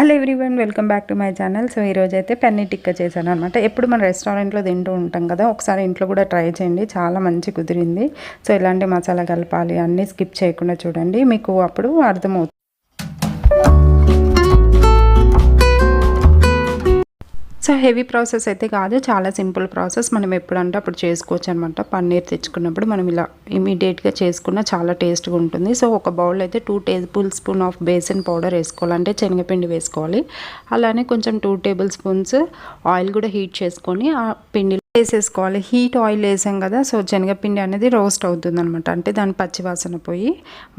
Hello everyone welcome back to my channel. So ఈరోజు అయితే పన్నీర్ టిక్కా చేశాను అనమాట ఎప్పుడు మన రెస్టారెంట్లో తింటూ ఉంటాం కదా ఒకసారి ఇంట్లో కూడా ట్రై చేయండి. చాలా మంచి కుదిరింది. సో ఇలాంటి మసాలా కలపాలి అన్నీ స్కిప్ చేయకుండా చూడండి. మీకు అప్పుడు అర్థమవుతుంది. హెవీ ప్రాసెస్ అయితే కాదు చాలా సింపుల్ ప్రాసెస్. మనం ఎప్పుడంటే అప్పుడు చేసుకోవచ్చు అనమాట పన్నీర్ తెచ్చుకున్నప్పుడు మనం ఇలా ఇమీడియట్గా చేసుకున్న చాలా టేస్ట్గా ఉంటుంది. సో ఒక బౌల్ అయితే two tablespoon of besan powder వేసుకోవాలి అంటే శనగపిండి వేసుకోవాలి. అలానే కొంచెం టూ టేబుల్ స్పూన్స్ ఆయిల్ కూడా హీట్ చేసుకొని ఆ పిండి వేసేసుకోవాలి. హీట్ ఆయిల్ వేసాం కదా సో శనగపిండి అనేది రోస్ట్ అవుతుంది అనమాట అంటే దాని పచ్చివాసన పోయి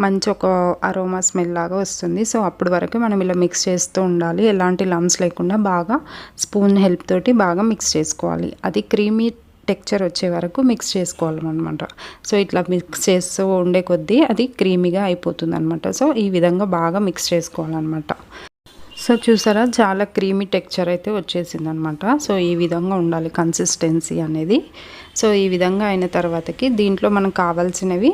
మంచి ఒక అరోమా స్మెల్ లాగా వస్తుంది. సో అప్పటి వరకు మనం ఇలా మిక్స్ చేస్తూ ఉండాలి. ఎలాంటి లమ్స్ లేకుండా బాగా స్పూన్ హెల్ప్ తోటి బాగా మిక్స్ చేసుకోవాలి. అది క్రీమీ టెక్చర్ వచ్చే వరకు మిక్స్ చేసుకోవాలన్నమాట. సో ఇట్లా మిక్స్ చేస్తూ ఉండే కొద్దీ అది క్రీమీగా అయిపోతుంది అనమాట సో ఈ విధంగా బాగా మిక్స్ చేసుకోవాలన్నమాట. సో చూసారా చాలా క్రీమీ టెక్చర్ అయితే వచ్చేసింది అనమాట సో ఈ విధంగా ఉండాలి కన్సిస్టెన్సీ అనేది. సో ఈ విధంగా అయిన తర్వాతకి దీంట్లో మనకు కావాల్సినవి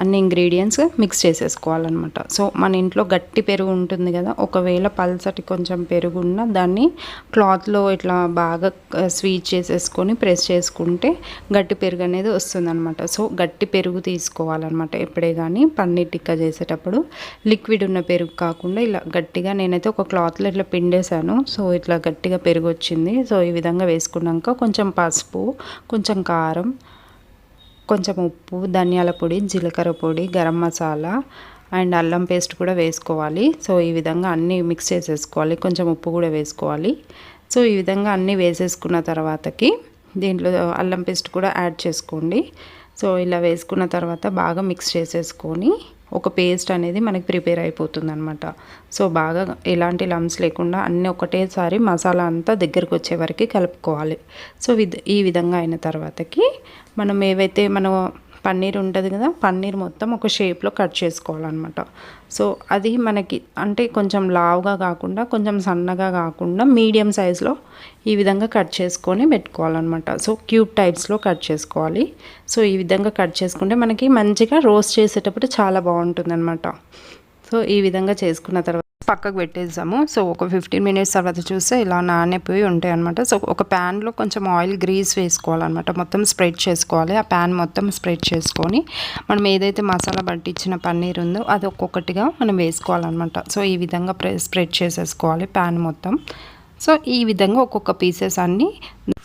అన్ని ఇంగ్రీడియంట్స్ మిక్స్ చేసేసుకోవాలన్నమాట. సో మన ఇంట్లో గట్టి పెరుగు ఉంటుంది కదా ఒకవేళ పల్సటి కొంచెం పెరుగు ఉన్న దాన్ని క్లాత్లో ఇట్లా బాగా స్వీట్ చేసేసుకొని ప్రెస్ చేసుకుంటే గట్టి పెరుగు అనేది వస్తుందన్నమాట. సో గట్టి పెరుగు తీసుకోవాలన్నమాట ఎప్పుడే కానీ పన్నీర్ టిక్కా చేసేటప్పుడు లిక్విడ్ ఉన్న పెరుగు కాకుండా ఇలా గట్టిగా నేనైతే ఒక క్లాత్ క్లాత్లో ఇట్లా పిండేశాను. సో ఇట్లా గట్టిగా పెరుగు వచ్చింది సో ఈ విధంగా వేసుకున్నాక కొంచెం పసుపు కొంచెం కారం కొంచెం ఉప్పు ధనియాల పొడి జీలకర్ర పొడి గరం మసాలా అండ్ అల్లం పేస్ట్ కూడా వేసుకోవాలి. సో ఈ విధంగా అన్నీ మిక్స్ చేసేసుకోవాలి. కొంచెం ఉప్పు కూడా వేసుకోవాలి. సో ఈ విధంగా అన్నీ వేసేసుకున్న తర్వాతకి దీంట్లో అల్లం పేస్ట్ కూడా యాడ్ చేసుకోండి. సో ఇలా వేసుకున్న తర్వాత బాగా మిక్స్ చేసేసుకొని ఒక పేస్ట్ అనేది మనకి ప్రిపేర్ అయిపోతుంది అనమాట సో బాగా ఎలాంటి లమ్స్ లేకుండా అన్నీ ఒకటేసారి మసాలా అంతా దగ్గరకు వచ్చే వరకు కలుపుకోవాలి. సో ఈ విధంగా అయిన తర్వాతకి మనం ఏవైతే మనం పన్నీర్ ఉంటుంది కదా పన్నీర్ మొత్తం ఒక షేప్లో కట్ చేసుకోవాలన్నమాట. సో అది మనకి అంటే కొంచెం లావుగా కాకుండా కొంచెం సన్నగా కాకుండా మీడియం సైజులో ఈ విధంగా కట్ చేసుకొని పెట్టుకోవాలన్నమాట. సో క్యూబ్ టైప్స్లో కట్ చేసుకోవాలి. సో ఈ విధంగా కట్ చేసుకుంటే మనకి మంచిగా రోస్ట్ చేసేటప్పుడు చాలా బాగుంటుంది సో ఈ విధంగా చేసుకున్న తర్వాత పక్కకు పెట్టేసాము సో ఒక ఫిఫ్టీన్ మినిట్స్ తర్వాత చూస్తే ఇలా నానిపోయి ఉంటాయి అనమాట సో ఒక ప్యాన్లో కొంచెం ఆయిల్ గ్రీస్ వేసుకోవాలన్నమాట. మొత్తం స్ప్రెడ్ చేసుకోవాలి. ఆ ప్యాన్ మొత్తం స్ప్రెడ్ చేసుకొని మనం ఏదైతే మసాలా పట్టించిన పన్నీర్ ఉందో అది ఒక్కొక్కటిగా మనం వేసుకోవాలన్నమాట. సో ఈ విధంగా స్ప్రెడ్ చేసేసుకోవాలి ప్యాన్ మొత్తం. సో ఈ విధంగా ఒక్కొక్క పీసెస్ అన్నీ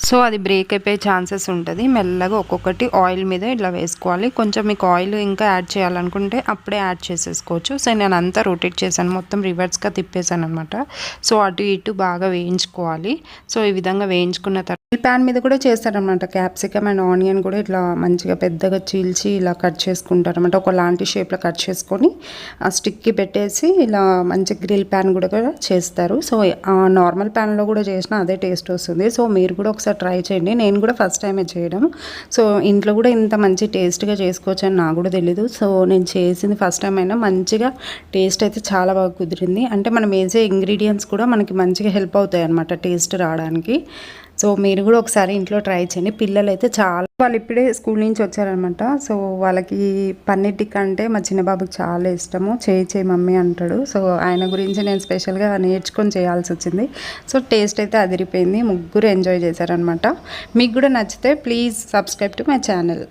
సో అది బ్రేక్ అయిపోయే ఛాన్సెస్ ఉంటుంది. మెల్లగా ఒక్కొక్కటి ఆయిల్ మీద ఇట్లా వేసుకోవాలి. కొంచెం మీకు ఆయిల్ ఇంకా యాడ్ చేయాలనుకుంటే అప్పుడే యాడ్ చేసేసుకోవచ్చు. సో నేను అంతా రొటేట్ చేశాను. మొత్తం రివర్స్గా తిప్పేశాను అనమాట సో అటు ఇటు బాగా వేయించుకోవాలి. సో ఈ విధంగా వేయించుకున్న తర్వాత ప్యాన్ మీద కూడా చేస్తారనమాట క్యాప్సికమ్ అండ్ ఆనియన్ కూడా ఇట్లా మంచిగా పెద్దగా చీల్చి ఇలా కట్ చేసుకుంటారు అనమాట ఒకలాంటి షేప్లో కట్ చేసుకొని ఆ స్టిక్కి పెట్టేసి ఇలా మంచి గ్రిల్ ప్యాన్ కూడా చేస్తారు. సో ఆ నార్మల్ ప్యాన్లో కూడా చేసిన అదే టేస్ట్ వస్తుంది. సో మీరు కూడా ఒకసారి ఒకసారి ట్రై చేయండి. నేను కూడా ఫస్ట్ టైమే చేయడం. సో ఇంట్లో కూడా ఇంత మంచి టేస్ట్గా చేసుకోవచ్చు అని నాకు కూడా తెలీదు. సో నేను చేసింది ఫస్ట్ టైం అయినా మంచిగా టేస్ట్ అయితే చాలా బాగా కుదిరింది. అంటే మనం వేసే ఇంగ్రీడియంట్స్ కూడా మనకి మంచిగా హెల్ప్ అవుతాయి అనమాట టేస్ట్ రావడానికి. సో మీరు కూడా ఒకసారి ఇంట్లో ట్రై చేయండి. పిల్లలు అయితే చాలా వాళ్ళు ఇప్పుడే స్కూల్ నుంచి వచ్చారనమాట. సో వాళ్ళకి పన్నీర్ టిక్కా అంటే మా చిన్న బాబుకి చాలా ఇష్టము. చేయి చేయి మమ్మీ అంటాడు. సో ఆయన గురించి నేను స్పెషల్గా నేర్చుకొని చేయాల్సి వచ్చింది. సో టేస్ట్ అయితే అదిరిపోయింది. ముగ్గురు ఎంజాయ్ చేశారనమాట. మీకు కూడా నచ్చితే please subscribe to my channel.